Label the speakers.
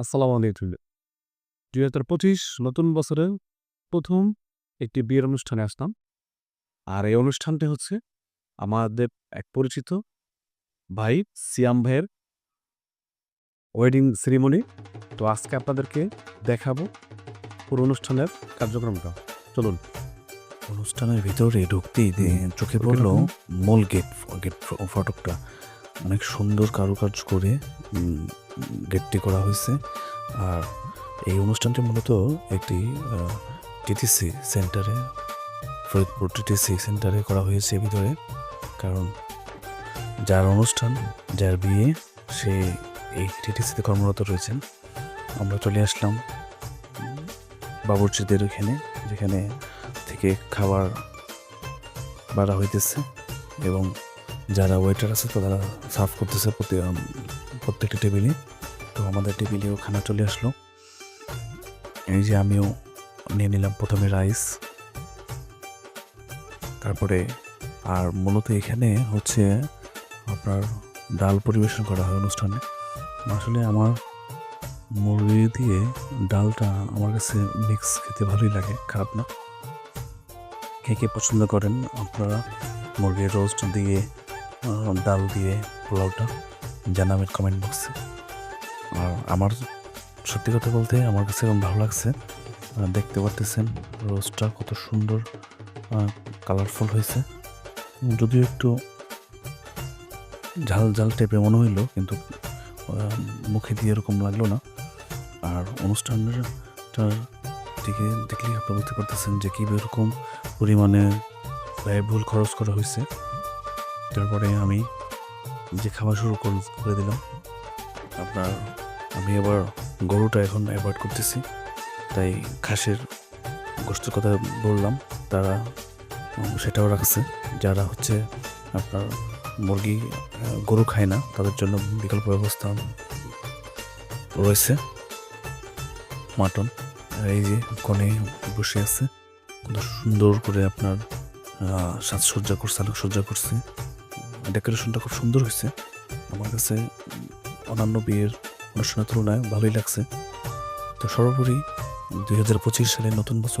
Speaker 1: আসসালামু আলাইকুম। দুই হাজার পঁচিশ নতুন বছরের প্রথম একটি বিয়ের অনুষ্ঠানে আসলাম। আর এই অনুষ্ঠানটি হচ্ছে আমাদের এক পরিচিত ভাই সিয়াম ভাইয়ের ওয়েডিং সেরিমনি তো আজকে আপনাদেরকে দেখাবো পুরো অনুষ্ঠানের কার্যক্রমটা। চলুন।
Speaker 2: অনুষ্ঠানের ভিতরে ঢুকতেই চোখে পড়ল মূল গেট গেট ফটকটা অনেক সুন্দর কারুকার্য করে গেটটি করা হয়েছে। আর এই অনুষ্ঠানটি মূলত একটি টিটিসি সেন্টারে, ফরিদপুর টিটিসি সেন্টারে করা হয়েছে ভিতরে। কারণ যার অনুষ্ঠান, যার বিয়ে, সে এই টিটিসিতে কর্মরত রয়েছেন। আমরা চলে আসলাম বাবুর্চিদের এখানে যেখানে থেকে খাবার বাড়া হইতেছে এবং যারা ওয়েটার আছে, তারা সার্ভ করতেছে প্রতি- প্রত্যেকটা টেবিলে তো আমাদের টেবিলেও খানা চলে আসলো। এই যে আমিও নিয়ে নিলাম প্রথমে রাইস তারপরে আর মূলত এখানে হচ্ছে আপনার ডাল পরিবেশন করা হয় অনুষ্ঠানে। আসলে আমার মুরগি দিয়ে ডালটা আমার কাছে মিক্স খেতে ভালোই লাগে, খারাপ না। কে কে পছন্দ করেন আপনারা? মুরগির রোস্ট দিয়ে ডাল দিয়ে পোলাওটা, জানাবেন কমেন্ট বক্সে আর আমার সত্যি কথা বলতে আমার কাছে এখন ভালো লাগছে দেখতে পারতেছেন রোস্টটা কত সুন্দর কালারফুল হয়েছে। যদিও একটু ঝাল ঝাল টাইপের মনে হইল, কিন্তু মুখে দিয়ে এরকম লাগল না। আর অনুষ্ঠানের দিকে দেখলেই আপনি বুঝতে পারতেছেন যে কী এরকম পরিমাণে ব্যয়বহুল খরচ করা হয়েছে। তারপরে আমি যে খাওয়া শুরু কর- দিলাম, আপনার, আমি আবার গরুটা এখন অ্যাভয়েড করতেছি। তাই খাসের গোষ্ঠীর কথা বললাম, তারা সেটাও রাখছে। যারা হচ্ছে আপনার মুরগি গরু খায় না, তাদের জন্য বিকল্প ব্যবস্থা রয়েছে। মাটন, এই যে কনে বসে আছে। সুন্দর করে আপনার সাজসজ্জা করছে, আলোকসজ্জা করছে। ডেকোরেশনটা খুব সুন্দর হয়েছে। আমার কাছে অন্যান্য বিয়ের অনুষ্ঠানের তুলনায় ভালোই লাগছে। তো সর্বোপরি দুই হাজার পঁচিশ সালে নতুন বছর